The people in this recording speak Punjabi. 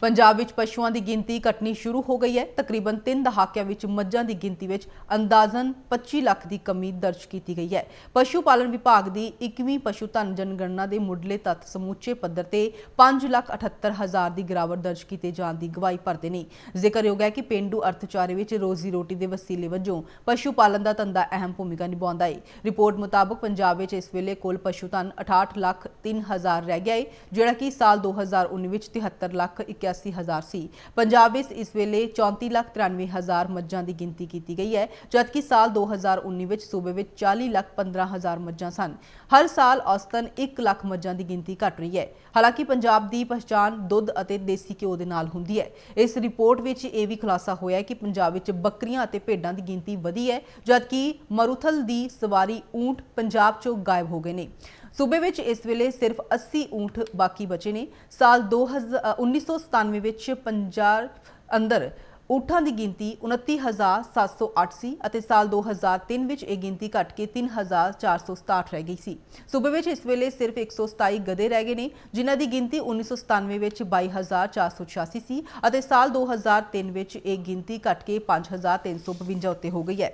ਪੰਜਾਬ ਵਿੱਚ ਪਸ਼ੂਆਂ ਦੀ ਗਿਣਤੀ ਘਟਣੀ ਸ਼ੁਰੂ ਹੋ ਗਈ ਹੈ। ਤਕਰੀਬਨ 3 ਦਹਾਕਿਆਂ ਵਿੱਚ ਮੱਝਾਂ ਦੀ ਗਿਣਤੀ ਵਿੱਚ ਅੰਦਾਜ਼ਨ 25 ਲੱਖ ਦੀ ਕਮੀ ਦਰਜ ਕੀਤੀ ਗਈ ਹੈ। ਪਸ਼ੂ ਪਾਲਣ ਵਿਭਾਗ ਦੀ 21ਵੀਂ ਪਸ਼ੂ ਧਨ ਜਨਗਣਨਾ ਦੇ ਮੁੱਢਲੇ ਤੱਤ ਸਮੁੱਚੇ ਪੱਧਰ ਤੇ 5 ਲੱਖ 78 ਹਜ਼ਾਰ ਦੀ ਗਿਰਾਵਟ ਦਰਜ ਕੀਤੇ ਜਾਣ ਦੀ ਗਵਾਹੀ ਭਰਦੇ ਨੇ। ਜ਼ਿਕਰਯੋਗ ਹੈ ਕਿ ਪਿੰਡੂ ਅਰਥਚਾਰੇ ਵਿੱਚ ਰੋਜ਼ੀ ਰੋਟੀ ਦੇ ਵਸੀਲੇ ਵਜੋਂ ਪਸ਼ੂ ਪਾਲਣ ਦਾ ਧੰਦਾ ਅਹਿਮ ਭੂਮਿਕਾ ਨਿਭਾਉਂਦਾ ਹੈ। ਰਿਪੋਰਟ ਮੁਤਾਬਕ ਪੰਜਾਬ ਵਿੱਚ ਇਸ ਵੇਲੇ ਕੁੱਲ ਪਸ਼ੂ ਧਨ 68 ਲੱਖ 3 ਹਜ਼ਾਰ ਰਹਿ ਗਿਆ ਹੈ, ਜਿਹੜਾ ਕਿ ਸਾਲ 2019 ਵਿੱਚ 73 ਲੱਖ 81 ਹਜ਼ਾਰ ਸੀ। ਪੰਜਾਬ ਵਿੱਚ ਇਸ ਵੇਲੇ 34 ਲੱਖ 93 ਹਜ਼ਾਰ ਮੱਝਾਂ ਦੀ ਗਿਣਤੀ ਕੀਤੀ ਗਈ ਹੈ ਜਦਕਿ ਸਾਲ 2019 ਵਿੱਚ ਸੂਬੇ ਵਿੱਚ 40 ਲੱਖ 15 ਹਜ਼ਾਰ ਮੱਝਾਂ ਸਨ। ਹਰ ਸਾਲ ਔਸਤਨ 1 ਲੱਖ ਮੱਝਾਂ ਦੀ ਗਿਣਤੀ ਘਟ ਰਹੀ ਹੈ। ਹਾਲਾਂਕਿ ਪੰਜਾਬ ਦੀ ਪਛਾਣ ਦੁੱਧ ਅਤੇ ਦੇਸੀ ਘਿਓ ਦੇ ਨਾਲ ਹੁੰਦੀ ਹੈ। ਇਸ ਰਿਪੋਰਟ ਵਿੱਚ ਇਹ ਵੀ ਖੁਲਾਸਾ ਹੋਇਆ ਹੈ ਕਿ ਪੰਜਾਬ ਵਿੱਚ ਬੱਕਰੀਆਂ ਅਤੇ ਭੇਡਾਂ ਦੀ ਗਿਣਤੀ ਵਧੀ ਹੈ ਜਦਕਿ ਮਰੂਥਲ ਦੀ ਸਵਾਰੀ ਊਂਟ ਪੰਜਾਬ ਚੋਂ ਗਾਇਬ ਹੋ ਗਏ ਨੇ। ਸੂਬੇ ਵਿੱਚ ਇਸ ਵੇਲੇ ਸਿਰਫ 80 ਊਂਠ ਬਾਕੀ ਬਚੇ ਨੇ। ਸਾਲ 2000 ਅ, 1997 ਵਿੱਚ ਪੰਜਾਬ ਅੰਦਰ ਊਠਾਂ ਦੀ ਗਿਣਤੀ 29708 ਸੀ ਅਤੇ ਸਾਲ 2003 ਵਿੱਚ ਇਹ ਗਿਣਤੀ ਘਟ ਕੇ 3467 ਰਹਿ ਗਈ ਸੀ। ਸੂਬੇ ਵਿੱਚ ਇਸ ਵੇਲੇ ਸਿਰਫ 127 ਗਧੇ ਰਹਿ ਗਏ ਨੇ, ਜਿਨ੍ਹਾਂ ਦੀ ਗਿਣਤੀ 1997 ਵਿੱਚ 22486 ਸੀ ਅਤੇ ਸਾਲ 2003 ਵਿੱਚ ਇਹ ਗਿਣਤੀ ਘਟ ਕੇ 5352 ਉੱਤੇ ਹੋ ਗਈ ਹੈ।